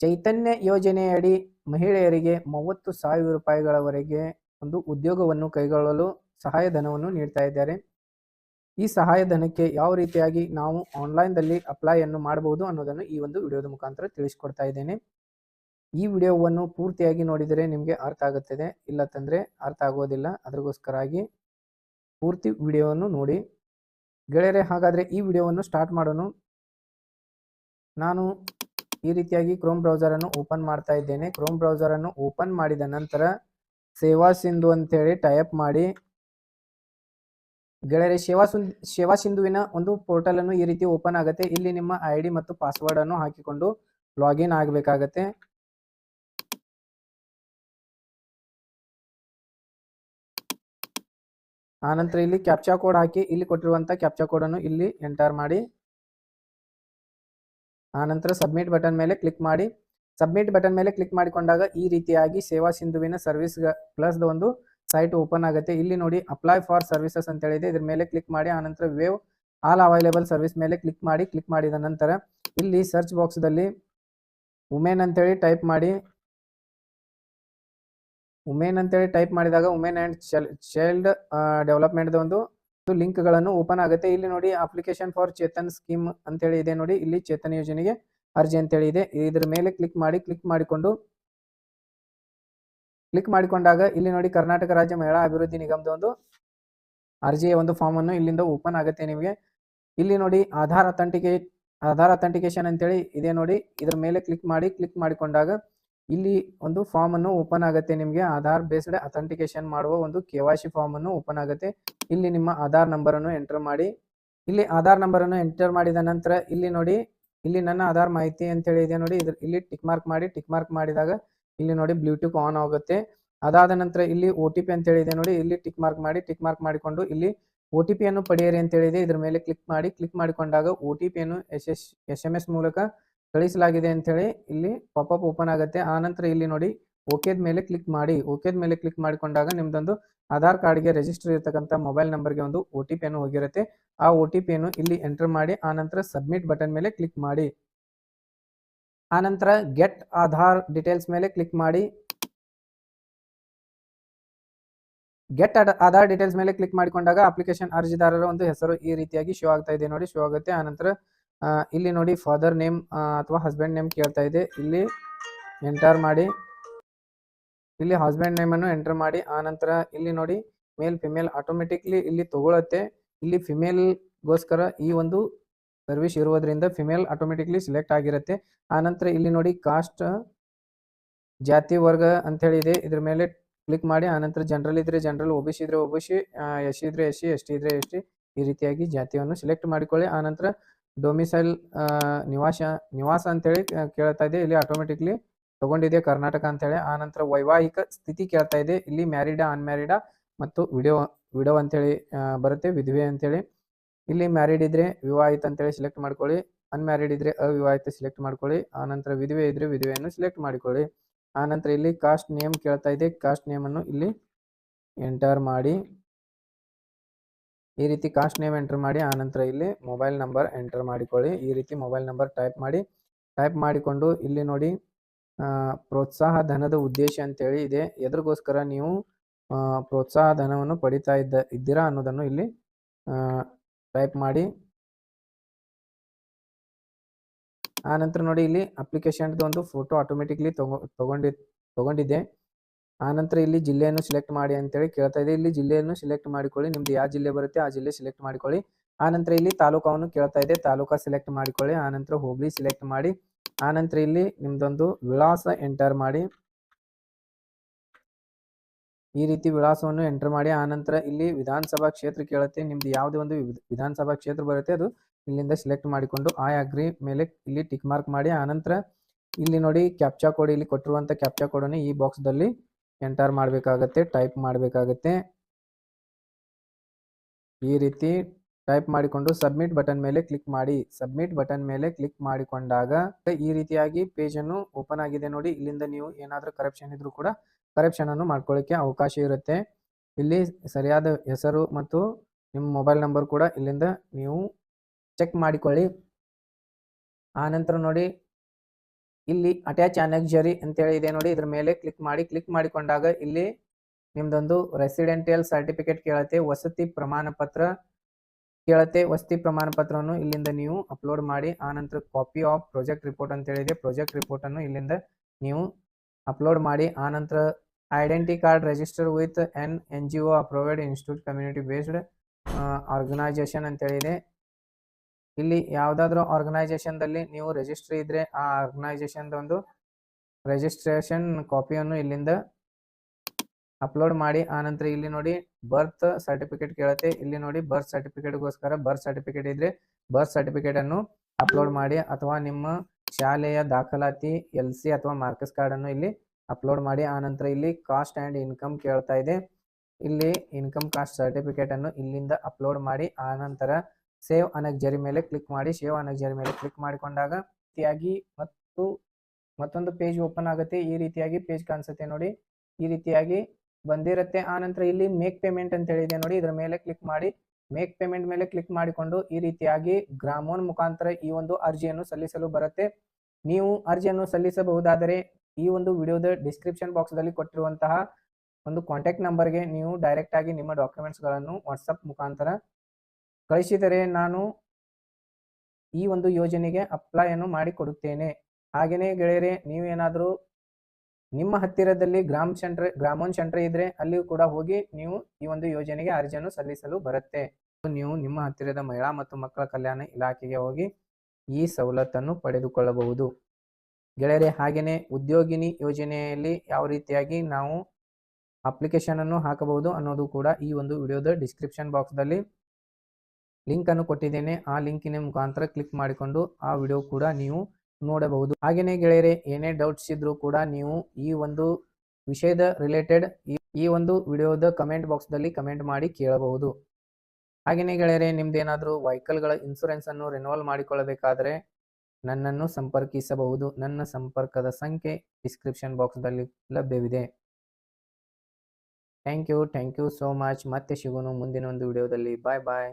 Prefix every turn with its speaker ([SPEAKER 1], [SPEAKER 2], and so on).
[SPEAKER 1] ಚೈತನ್ಯ ಯೋಜನೆಯಡಿ ಮಹಿಳೆಯರಿಗೆ ಮೂವತ್ತು ಸಾವಿರ ರೂಪಾಯಿಗಳವರೆಗೆ ಒಂದು ಉದ್ಯೋಗವನ್ನು ಕೈಗೊಳ್ಳಲು ಸಹಾಯಧನವನ್ನು ನೀಡ್ತಾ ಇದ್ದಾರೆ. ಈ ಸಹಾಯಧನಕ್ಕೆ ಯಾವ ರೀತಿಯಾಗಿ ನಾವು ಆನ್ಲೈನ್ದಲ್ಲಿ ಅಪ್ಲೈಯನ್ನು ಮಾಡಬಹುದು ಅನ್ನೋದನ್ನು ಈ ಒಂದು ವಿಡಿಯೋದ ಮುಖಾಂತರ ತಿಳಿಸ್ಕೊಡ್ತಾ ಇದ್ದೇನೆ. ಈ ವಿಡಿಯೋವನ್ನು ಪೂರ್ತಿಯಾಗಿ ನೋಡಿದರೆ ನಿಮಗೆ ಅರ್ಥ ಆಗುತ್ತದೆ. ಇಲ್ಲ ತಂದರೆ ಅರ್ಥ ಆಗೋದಿಲ್ಲ. ಅದಕ್ಕೋಸ್ಕರಾಗಿ ಪೂರ್ತಿ ವಿಡಿಯೋವನ್ನು ನೋಡಿ. ಗೆಳೆಯರೆ, ಹಾಗಾದರೆ ಈ ವಿಡಿಯೋವನ್ನು ಸ್ಟಾರ್ಟ್ ಮಾಡೋಣ. ನಾನು ಈ ರೀತಿಯಾಗಿ ಕ್ರೋಮ್ ಬ್ರೌಸರನ್ನು ಓಪನ್ ಮಾಡ್ತಾ ಇದ್ದೇನೆ. ಕ್ರೋಮ್ ಬ್ರೌಸರನ್ನು ಓಪನ್ ಮಾಡಿದ ನಂತರ ಸೇವಾ ಸಿಂಧು ಅಂತೇಳಿ ಟೈಪ್ ಮಾಡಿ. ಗೆಳೆಯರೆ, ಸೇವಾ ಸೇವಾ ಸಿಂಧುವಿನ ಒಂದು ಪೋರ್ಟಲ್ ಅನ್ನು ಈ ರೀತಿ ಓಪನ್ ಆಗುತ್ತೆ. ಇಲ್ಲಿ ನಿಮ್ಮ ಐ ಡಿ ಮತ್ತು ಪಾಸ್ವರ್ಡ್ ಅನ್ನು ಹಾಕಿಕೊಂಡು ಲಾಗಿನ್ ಆಗಬೇಕಾಗತ್ತೆ. ಆನಂತರ ಇಲ್ಲಿ ಕ್ಯಾಪ್ಚಾ ಕೋಡ್ ಹಾಕಿ ಇಲ್ಲಿ ಕೊಟ್ಟಿರುವಂತಹ ಕ್ಯಾಪ್ಚಾ ಕೋಡ್ ಅನ್ನು ಇಲ್ಲಿ ಎಂಟರ್ ಮಾಡಿ. ಆನಂತರ ಸಬ್ಮಿಟ್ ಬಟನ್ ಮೇಲೆ ಕ್ಲಿಕ್ ಮಾಡಿ. ಸಬ್ಮಿಟ್ ಬಟನ್ ಮೇಲೆ ಕ್ಲಿಕ್ ಮಾಡಿಕೊಂಡಾಗ ಈ ರೀತಿಯಾಗಿ ಸೇವಾ ಸಿಂಧುವಿನ ಸರ್ವಿಸ್ ಪ್ಲಸ್ ಒಂದು ಸೈಟ್ ಓಪನ್ ಆಗುತ್ತೆ. ಇಲ್ಲಿ ನೋಡಿ ಅಪ್ಲೈ ಫಾರ್ ಸರ್ವಿಸಸ್ ಅಂತ ಹೇಳಿದೆ. ಇದ್ರ ಮೇಲೆ ಕ್ಲಿಕ್ ಮಾಡಿ ಆನಂತರ ವೇವ್ ಆಲ್ ಅವೈಲೇಬಲ್ ಸರ್ವಿಸ್ ಮೇಲೆ ಕ್ಲಿಕ್ ಮಾಡಿ ಕ್ಲಿಕ್ ಮಾಡಿದ ನಂತರ ಇಲ್ಲಿ ಸರ್ಚ್ ಬಾಕ್ಸ್ದಲ್ಲಿ ಅಂತ ಅಂತೇಳಿ ಟೈಪ್ ಮಾಡಿ. ವುಮೆನ್ ಅಂತೇಳಿ ಟೈಪ್ ಮಾಡಿದಾಗ ವುಮೆನ್ ಆ್ಯಂಡ್ ಚೈಲ್ಡ್ ಡೆವಲಪ್ಮೆಂಟ್ ಒಂದು ಲಿಂಕ್ಗಳನ್ನು ಓಪನ್ ಆಗುತ್ತೆ. ಇಲ್ಲಿ ನೋಡಿ ಅಪ್ಲಿಕೇಶನ್ ಫಾರ್ ಚೇತನ್ ಸ್ಕೀಮ್ ಅಂತೇಳಿ ಇದೆ ನೋಡಿ. ಇಲ್ಲಿ ಚೇತನ್ ಯೋಜನೆಗೆ ಅರ್ಜಿ ಅಂತೇಳಿ ಇದೆ. ಇದ್ರ ಮೇಲೆ ಕ್ಲಿಕ್ ಮಾಡಿ, ಕ್ಲಿಕ್ ಮಾಡಿಕೊಂಡು, ಕ್ಲಿಕ್ ಮಾಡಿಕೊಂಡಾಗ ಇಲ್ಲಿ ನೋಡಿ ಕರ್ನಾಟಕ ರಾಜ್ಯ ಮಹಿಳಾ ಅಭಿವೃದ್ಧಿ ನಿಗಮದ ಒಂದು ಅರ್ಜಿಯ ಒಂದು ಫಾರ್ಮ್ ಅನ್ನು ಇಲ್ಲಿಂದ ಓಪನ್ ಆಗುತ್ತೆ ನಿಮಗೆ. ಇಲ್ಲಿ ನೋಡಿ ಆಧಾರ್ ಅಥೆಂಟಿಕೇಟ್ ಆಧಾರ್ ಅಥೆಂಟಿಕೇಶನ್ ಅಂತೇಳಿ ಇದೆ ನೋಡಿ. ಇದ್ರ ಮೇಲೆ ಕ್ಲಿಕ್ ಮಾಡಿ, ಕ್ಲಿಕ್ ಮಾಡಿಕೊಂಡಾಗ ಇಲ್ಲಿ ಒಂದು ಫಾರ್ಮ್ ಅನ್ನು ಓಪನ್ ಆಗುತ್ತೆ ನಿಮಗೆ. ಆಧಾರ್ ಬೇಸ್ಡ್ ಅಥೆಂಟಿಕೇಶನ್ ಮಾಡುವ ಒಂದು ಕೆ ಫಾರ್ಮ್ ಅನ್ನು ಓಪನ್ ಆಗುತ್ತೆ. ಇಲ್ಲಿ ನಿಮ್ಮ ಆಧಾರ್ ನಂಬರ್ ಅನ್ನು ಎಂಟರ್ ಮಾಡಿ. ಇಲ್ಲಿ ಆಧಾರ್ ನಂಬರ್ ಅನ್ನು ಎಂಟರ್ ಮಾಡಿದ ನಂತರ ಇಲ್ಲಿ ನೋಡಿ, ಇಲ್ಲಿ ನನ್ನ ಆಧಾರ್ ಮಾಹಿತಿ ಅಂತ ಇದೆ ನೋಡಿ. ಇದ್ರ, ಇಲ್ಲಿ ಟಿಕ್ ಮಾರ್ಕ್ ಮಾಡಿ ಟಿಕ್ ಮಾರ್ಕ್ ಮಾಡಿದಾಗ ಇಲ್ಲಿ ನೋಡಿ ಬ್ಲೂಟೂತ್ ಆನ್ ಆಗುತ್ತೆ. ಅದಾದ ನಂತರ ಇಲ್ಲಿ ಒ ಟಿ ಪಿ ಅಂತ ಹೇಳಿದೆ ನೋಡಿ. ಇಲ್ಲಿ ಟಿಕ್ ಮಾರ್ಕ್ ಮಾಡಿ ಟಿಕ್ ಮಾರ್ಕ್ ಮಾಡಿಕೊಂಡು ಇಲ್ಲಿ ಒ ಟಿ ಪಿಯನ್ನು ಪಡೆಯಿರಿ ಅಂತ ಹೇಳಿದೆ ಇದ್ರ ಮೇಲೆ ಕ್ಲಿಕ್ ಮಾಡಿ ಕ್ಲಿಕ್ ಮಾಡಿಕೊಂಡಾಗ ಒ ಟಿ ಪಿಯನ್ನು S S S M S ಮೂಲಕ ಕಳಿಸಲಾಗಿದೆ ಅಂತೇಳಿ ಇಲ್ಲಿ ಪಾಪಪ್ ಓಪನ್ ಆಗುತ್ತೆ. ಆನಂತರ ಇಲ್ಲಿ ನೋಡಿ ಓಕೆದ ಮೇಲೆ ಕ್ಲಿಕ್ ಮಾಡಿ. ಓಕೆದ ಮೇಲೆ ಕ್ಲಿಕ್ ಮಾಡಿಕೊಂಡಾಗ ನಿಮ್ದೊಂದು ಆಧಾರ್ ಕಾರ್ಡ್ಗೆ ರಿಜಿಸ್ಟರ್ ಇರತಕ್ಕಂಥ ಮೊಬೈಲ್ ನಂಬರ್ಗೆ ಒಂದು ಒ ಟಿ ಪಿಯನ್ನು ಹೋಗಿರುತ್ತೆ. ಆ ಒ ಟಿ ಪಿಯನ್ನು ಇಲ್ಲಿ ಎಂಟರ್ ಮಾಡಿ ಆನಂತರ ಸಬ್ಮಿಟ್ ಬಟನ್ ಮೇಲೆ ಕ್ಲಿಕ್ ಮಾಡಿ. ಆನಂತರ ಗೆಟ್ ಆಧಾರ್ ಡೀಟೇಲ್ಸ್ ಮೇಲೆ ಕ್ಲಿಕ್ ಮಾಡಿ. ಗೆಟ್ ಆಧಾರ್ ಡೀಟೇಲ್ಸ್ ಮೇಲೆ ಕ್ಲಿಕ್ ಮಾಡಿಕೊಂಡಾಗ ಅಪ್ಲಿಕೇಶನ್ ಅರ್ಜಿದಾರರ ಒಂದು ಹೆಸರು ಈ ರೀತಿಯಾಗಿ ಶೋ ಆಗ್ತಾ ಇದೆ ನೋಡಿ ಶೋ ಆಗುತ್ತೆ. ಆನಂತರ ಇಲ್ಲಿ ನೋಡಿ ಫಾದರ್ ನೇಮ್ ಅಥವಾ ಹಸ್ಬೆಂಡ್ ನೇಮ್ ಕೇಳ್ತಾ ಇದೆ. ಇಲ್ಲಿ ಎಂಟರ್ ಮಾಡಿ. ಇಲ್ಲಿ ಹಸ್ಬೆಂಡ್ ನೇಮ್ ಅನ್ನು ಎಂಟರ್ ಮಾಡಿ. ಆನಂತರ ಇಲ್ಲಿ ನೋಡಿ ಮೇಲ್ ಫಿಮೇಲ್ ಆಟೋಮೆಟಿಕ್ಲಿ ಇಲ್ಲಿ ತಗೊಳತ್ತೆ. ಇಲ್ಲಿ ಫಿಮೇಲ್ಗೋಸ್ಕರ ಈ ಒಂದು ಸರ್ವಿಸ್ ಇರುವುದರಿಂದ ಫಿಮೇಲ್ ಆಟೋಮೆಟಿಕ್ಲಿ ಸಿಲೆಕ್ಟ್ ಆಗಿರುತ್ತೆ. ಆನಂತರ ಇಲ್ಲಿ ನೋಡಿ ಕಾಸ್ಟ್ ಜಾತಿ, ವರ್ಗ ಅಂತ ಹೇಳಿದೆ ಇದ್ರ ಮೇಲೆ ಕ್ಲಿಕ್ ಮಾಡಿ. ಆನಂತರ ಜನರಲ್ ಇದ್ರೆ ಜನರಲ್ ಒ ಬಿ ಸಿ ಇದ್ರೆ ಒ ಬಿ ಸಿ ಎಸ್ ಇದ್ರೆ ಎಸ್ ಸಿ ಎಸ್ ಟಿ ಇದ್ರೆ ಎಸ್ ಟಿ ಈ ರೀತಿಯಾಗಿ ಜಾತಿಯನ್ನು ಸೆಲೆಕ್ಟ್ ಮಾಡಿಕೊಳ್ಳಿ. ಆನಂತರ ಡೊಮಿಸೈಲ್ ನಿವಾಸ ನಿವಾಸ ಅಂತೇಳಿ ಕೇಳ್ತಾ ಇದೆ ಇಲ್ಲಿ ಆಟೋಮೆಟಿಕ್ಲಿ ತಗೊಂಡಿದೆ ಕರ್ನಾಟಕ ಅಂತೇಳಿ. ಆನಂತರ ವೈವಾಹಿಕ ಸ್ಥಿತಿ ಕೇಳ್ತಾ ಇದೆ ಇಲ್ಲಿ ಮ್ಯಾರಿಡ ಅನ್ಮ್ಯಾರಿಡ ಮತ್ತು ವಿಡಿಯೋ ವಿಡೋ ಅಂತೇಳಿ ಬರುತ್ತೆ. ವಿಧವೆ ಅಂತೇಳಿ. ಇಲ್ಲಿ ಮ್ಯಾರಿಡ್ ಇದ್ರೆ ವಿವಾಹಿತ ಅಂತೇಳಿ ಸೆಲೆಕ್ಟ್ ಮಾಡ್ಕೊಳ್ಳಿ. ಅನ್ಮ್ಯಾರಿಡ್ ಇದ್ರೆ ಅವಿವಾಹಿತ ಸೆಲೆಕ್ಟ್ ಮಾಡ್ಕೊಳ್ಳಿ. ಆನಂತರ ವಿಧವೆ ಇದ್ರೆ ವಿಧವೆಯನ್ನು ಸೆಲೆಕ್ಟ್ ಮಾಡಿಕೊಳ್ಳಿ. ಆ ನಂತರ ಇಲ್ಲಿ ಕಾಸ್ಟ್ ನೇಮ್ ಕೇಳ್ತಾ ಇದೆ ಕಾಸ್ಟ್ ನೇಮನ್ನು ಇಲ್ಲಿ ಎಂಟರ್ ಮಾಡಿ. ಈ ರೀತಿ ಕಾಸ್ಟ್ ನೇಮ್ ಎಂಟರ್ ಮಾಡಿ ಆನಂತರ ಇಲ್ಲಿ ಮೊಬೈಲ್ ನಂಬರ್ ಎಂಟರ್ ಮಾಡಿಕೊಳ್ಳಿ. ಈ ರೀತಿ ಮೊಬೈಲ್ ನಂಬರ್ ಟೈಪ್ ಮಾಡಿ ಟೈಪ್ ಮಾಡಿಕೊಂಡು ಇಲ್ಲಿ ನೋಡಿ ಪ್ರೋತ್ಸಾಹ ಧನದ ಉದ್ದೇಶ ಅಂತೇಳಿ ಇದೆ. ಎದ್ರಿಗೋಸ್ಕರ ನೀವು ಪ್ರೋತ್ಸಾಹ ಧನವನ್ನು ಪಡಿತಾ ಇದ್ದ, ಇದ್ದೀರಾ ಅನ್ನೋದನ್ನು ಇಲ್ಲಿ ಟೈಪ್ ಮಾಡಿ. ಆನಂತರ ನೋಡಿ ಇಲ್ಲಿ ಅಪ್ಲಿಕೇಶನ್ದು ಒಂದು ಫೋಟೋ ಆಟೋಮೆಟಿಕ್ಲಿ ತಗೊ ತಗೊಂಡಿ ತಗೊಂಡಿದೆ ಆನಂತರ ಇಲ್ಲಿ ಜಿಲ್ಲೆಯನ್ನು ಸೆಲೆಕ್ಟ್ ಮಾಡಿ ಅಂತೇಳಿ ಕೇಳ್ತಾ ಇದೆ. ಇಲ್ಲಿ ಜಿಲ್ಲೆಯನ್ನು ಸೆಲೆಕ್ಟ್ ಮಾಡಿಕೊಳ್ಳಿ. ನಿಮ್ದು ಯಾವ ಜಿಲ್ಲೆ ಬರುತ್ತೆ ಆ ಜಿಲ್ಲೆ ಸೆಲೆಕ್ಟ್ ಮಾಡಿಕೊಳ್ಳಿ. ಆನಂತರ ಇಲ್ಲಿ ತಾಲೂಕವನ್ನು ಕೇಳ್ತಾ ಇದೆ. ತಾಲೂಕ ಸೆಲೆಕ್ಟ್ ಮಾಡಿಕೊಳ್ಳಿ. ಆನಂತರ ಹೋಬಳಿ ಸೆಲೆಕ್ಟ್ ಮಾಡಿ. ಆನಂತರ ಇಲ್ಲಿ ನಿಮ್ದೊಂದು ವಿಳಾಸ ಎಂಟರ್ ಮಾಡಿ. ಈ ರೀತಿ ವಿಳಾಸವನ್ನು ಎಂಟರ್ ಮಾಡಿ. ಆನಂತರ ಇಲ್ಲಿ ವಿಧಾನಸಭಾ ಕ್ಷೇತ್ರ ಕೇಳುತ್ತೆ. ನಿಮ್ದು ಯಾವುದೇ ಒಂದು ವಿಧಾನಸಭಾ ಕ್ಷೇತ್ರ ಬರುತ್ತೆ. ಅದು ಇಲ್ಲಿಂದ ಸೆಲೆಕ್ಟ್ ಮಾಡಿಕೊಂಡು ಐ ಅಗ್ರಿ ಮೇಲೆ ಇಲ್ಲಿ ಟಿಕ್ ಮಾರ್ಕ್ ಮಾಡಿ. ಆನಂತರ ಇಲ್ಲಿ ನೋಡಿ ಕ್ಯಾಪ್ಚಾ ಕೋಡ್ ಇಲ್ಲಿ ಕೊಟ್ಟಿರುವಂಥ ಕ್ಯಾಪ್ಚಾ ಕೋಡನ್ನು ಈ ಬಾಕ್ಸ್ದಲ್ಲಿ ಎಂಟರ್ ಮಾಡಬೇಕಾಗತ್ತೆ ಟೈಪ್ ಮಾಡಬೇಕಾಗತ್ತೆ. ಈ ರೀತಿ ಟೈಪ್ ಮಾಡಿಕೊಂಡು ಸಬ್ಮಿಟ್ ಬಟನ್ ಮೇಲೆ ಕ್ಲಿಕ್ ಮಾಡಿ. ಸಬ್ಮಿಟ್ ಬಟನ್ ಮೇಲೆ ಕ್ಲಿಕ್ ಮಾಡಿಕೊಂಡಾಗ ಈ ರೀತಿಯಾಗಿ ಪೇಜನ್ನು ಓಪನ್ ಆಗಿದೆ ನೋಡಿ. ಇಲ್ಲಿಂದ ನೀವು ಏನಾದರೂ ಕರಪ್ಷನ್ ಇದ್ರೂ ಕೂಡ ಕರಪ್ಷನನ್ನು ಮಾಡ್ಕೊಳ್ಳಿಕ್ಕೆ ಅವಕಾಶ ಇರುತ್ತೆ. ಇಲ್ಲಿ ಸರಿಯಾದ ಹೆಸರು ಮತ್ತು ನಿಮ್ಮ ಮೊಬೈಲ್ ನಂಬರ್ ಕೂಡ ಇಲ್ಲಿಂದ ನೀವು ಚೆಕ್ ಮಾಡಿಕೊಳ್ಳಿ. ಆನಂತರ ನೋಡಿ ಇಲ್ಲಿ ಅಟ್ಯಾಚ್ ಅನೆಕ್ಜರಿ ಅಂತೇಳಿ ಇದೆ ನೋಡಿ. ಇದ್ರ ಮೇಲೆ ಕ್ಲಿಕ್ ಮಾಡಿ ಕ್ಲಿಕ್ ಮಾಡಿಕೊಂಡಾಗ ಇಲ್ಲಿ ನಿಮ್ದೊಂದು ರೆಸಿಡೆಂಟಿಯಲ್ ಸರ್ಟಿಫಿಕೇಟ್ ಕೇಳತ್ತೆ, ವಸತಿ ಪ್ರಮಾಣ ಪತ್ರ ಕೇಳತ್ತೆ. ವಸತಿ ಪ್ರಮಾಣ ಪತ್ರವನ್ನು ಇಲ್ಲಿಂದ ನೀವು ಅಪ್ಲೋಡ್ ಮಾಡಿ ಆನಂತರ ಕಾಪಿ ಆಫ್ ಪ್ರಾಜೆಕ್ಟ್ ರಿಪೋರ್ಟ್ ಅಂತ ಹೇಳಿದೆ. ಪ್ರಾಜೆಕ್ಟ್ ರಿಪೋರ್ಟ್ ಅನ್ನು ಇಲ್ಲಿಂದ ನೀವು ಅಪ್ಲೋಡ್ ಮಾಡಿ ಆನಂತರ identity card register with N N G O approved institute community based organisation ಅಂತ ಹೇಳಿದೆ. ಇಲ್ಲಿ ಯಾವುದಾದ್ರೂ ಆರ್ಗನೈಸೇಷನ್ದಲ್ಲಿ ನೀವು ರಿಜಿಸ್ಟ್ರಿ ಇದ್ರೆ ಆ ಆರ್ಗನೈಸೇಷನ್ದ ಒಂದು ರಿಜಿಸ್ಟ್ರೇಷನ್ ಕಾಪಿಯನ್ನು ಇಲ್ಲಿಂದ ಅಪ್ಲೋಡ್ ಮಾಡಿ, ಆನಂತರ ಇಲ್ಲಿ ನೋಡಿ ಬರ್ತ್ ಸರ್ಟಿಫಿಕೇಟ್ ಕೇಳುತ್ತೆ. ಇಲ್ಲಿ ನೋಡಿ ಬರ್ತ್ ಸರ್ಟಿಫಿಕೇಟ್ಗೋಸ್ಕರ ಬರ್ತ್ ಸರ್ಟಿಫಿಕೇಟ್ ಇದ್ರೆ ಬರ್ತ್ ಸರ್ಟಿಫಿಕೇಟ್ ಅನ್ನು ಅಪ್ಲೋಡ್ ಮಾಡಿ, ಅಥವಾ ನಿಮ್ಮ ಶಾಲೆಯ ದಾಖಲಾತಿ ಎಲ್ ಸಿ ಅಥವಾ ಮಾರ್ಕ್ಸ್ ಕಾರ್ಡ್ ಅನ್ನು ಇಲ್ಲಿ ಅಪ್ಲೋಡ್ ಮಾಡಿ, ಆನಂತರ ಇಲ್ಲಿ ಕಾಸ್ಟ್ ಆ್ಯಂಡ್ ಇನ್ಕಮ್ ಕೇಳ್ತಾ ಇದೆ. ಇಲ್ಲಿ ಇನ್ಕಮ್ ಕಾಸ್ಟ್ ಸರ್ಟಿಫಿಕೇಟ್ ಅನ್ನು ಇಲ್ಲಿಂದ ಅಪ್ಲೋಡ್ ಮಾಡಿ, ಆನಂತರ ಸೇವ್ ಅನಗ್ಜರಿ ಮೇಲೆ ಕ್ಲಿಕ್ ಮಾಡಿ, ಸೇವ್ ಅನಗ್ಜರಿ ಮೇಲೆ ಕ್ಲಿಕ್ ಮಾಡಿಕೊಂಡಾಗ ರೀತಿಯಾಗಿ ಮತ್ತು ಮತ್ತೊಂದು ಪೇಜ್ ಓಪನ್ ಆಗುತ್ತೆ. ಈ ರೀತಿಯಾಗಿ ಪೇಜ್ ಕಾಣಿಸುತ್ತೆ ನೋಡಿ. ಈ ರೀತಿಯಾಗಿ ಬಂದಿರುತ್ತೆ. ಆನಂತರ ಇಲ್ಲಿ ಮೇಕ್ ಪೇಮೆಂಟ್ ಅಂತ ಹೇಳಿದೆ ನೋಡಿ. ಇದರ ಮೇಲೆ ಕ್ಲಿಕ್ ಮಾಡಿ ಮೇಕ್ ಪೇಮೆಂಟ್ ಮೇಲೆ ಕ್ಲಿಕ್ ಮಾಡಿಕೊಂಡು ಈ ರೀತಿಯಾಗಿ ಗ್ರಾಮೋನ್ ಮುಖಾಂತರ ಈ ಒಂದು ಅರ್ಜಿಯನ್ನು ಸಲ್ಲಿಸಲು ಬರುತ್ತೆ. ನೀವು ಅರ್ಜಿಯನ್ನು ಸಲ್ಲಿಸಬಹುದಾದರೆ ಈ ಒಂದು ವಿಡಿಯೋದ ಡಿಸ್ಕ್ರಿಪ್ಷನ್ ಬಾಕ್ಸ್ದಲ್ಲಿ ಕೊಟ್ಟಿರುವಂತಹ ಒಂದು ಕಾಂಟ್ಯಾಕ್ಟ್ ನಂಬರ್ಗೆ ನೀವು ಡೈರೆಕ್ಟ್ ಆಗಿ ನಿಮ್ಮ ಡಾಕ್ಯುಮೆಂಟ್ಸ್ಗಳನ್ನು ವಾಟ್ಸಪ್ ಮುಖಾಂತರ ಕಳಿಸಿದರೆ ನಾನು ಈ ಒಂದು ಯೋಜನೆಗೆ ಅಪ್ಲೈಯನ್ನು ಮಾಡಿಕೊಡುತ್ತೇನೆ. ಹಾಗೆಯೇ ಗೆಳೆಯರೆ, ನೀವೇನಾದರೂ ನಿಮ್ಮ ಹತ್ತಿರದಲ್ಲಿ ಗ್ರಾಮ ಸೆಂಟ್ರ್ ಗ್ರಾಮೋನ್ ಸೆಂಟ್ರ್ ಇದ್ರೆ ಅಲ್ಲಿಯೂ ಕೂಡ ಹೋಗಿ ನೀವು ಈ ಒಂದು ಯೋಜನೆಗೆ ಅರ್ಜಿಯನ್ನು ಸಲ್ಲಿಸಲು ಬರುತ್ತೆ. ನೀವು ನಿಮ್ಮ ಹತ್ತಿರದ ಮಹಿಳಾ ಮತ್ತು ಮಕ್ಕಳ ಕಲ್ಯಾಣ ಇಲಾಖೆಗೆ ಹೋಗಿ ಈ ಸವಲತ್ತನ್ನು ಪಡೆದುಕೊಳ್ಳಬಹುದು. ಗೆಳೆಯರೆ ಹಾಗೆಯೇ ಉದ್ಯೋಗಿನಿ ಯೋಜನೆಯಲ್ಲಿ ಯಾವ ರೀತಿಯಾಗಿ ನಾವು ಅಪ್ಲಿಕೇಶನ್ ಅನ್ನು ಹಾಕಬಹುದು ಅನ್ನೋದು ಕೂಡ ಈ ಒಂದು ವಿಡಿಯೋದ ಡಿಸ್ಕ್ರಿಪ್ಷನ್ ಬಾಕ್ಸ್ದಲ್ಲಿ ಲಿಂಕ್ ಅನ್ನು ಕೊಟ್ಟಿದ್ದೇನೆ. ಆ ಲಿಂಕಿನ ಮುಖಾಂತರ ಕ್ಲಿಕ್ ಮಾಡಿಕೊಂಡು ಆ ವಿಡಿಯೋ ಕೂಡ ನೀವು ನೋಡಬಹುದು. ಹಾಗೆಯೇ ಗೆಳೆಯರೆ, ಏನೇ ಡೌಟ್ಸ್ ಇದ್ರೂ ಕೂಡ ನೀವು ಈ ಒಂದು ವಿಷಯದ ರಿಲೇಟೆಡ್ ಈ ಒಂದು ವಿಡಿಯೋದ ಕಮೆಂಟ್ ಬಾಕ್ಸ್ದಲ್ಲಿ ಕಮೆಂಟ್ ಮಾಡಿ ಕೇಳಬಹುದು. ಹಾಗೆಯೇ ಗೆಳೆಯರೆ, ನಿಮ್ದೇನಾದರೂ ವೆಹಿಕಲ್ಗಳ ಇನ್ಸೂರೆನ್ಸ್ ಅನ್ನು ರಿನೋವಲ್ ಮಾಡಿಕೊಳ್ಳಬೇಕಾದರೆ ನನ್ನನ್ನು ಸಂಪರ್ಕಿಸಬಹುದು. ನನ್ನ ಸಂಪರ್ಕದ ಸಂಖ್ಯೆ ಡಿಸ್ಕ್ರಿಪ್ಷನ್ ಬಾಕ್ಸ್ದಲ್ಲಿ ಲಭ್ಯವಿದೆ. Thank you thank you so much ಮತ್ತೆ ಸಿಗೋಣ ಮುಂದಿನ ಒಂದು ವಿಡಿಯೋದಲ್ಲಿ. ಬಾಯ್ ಬಾಯ್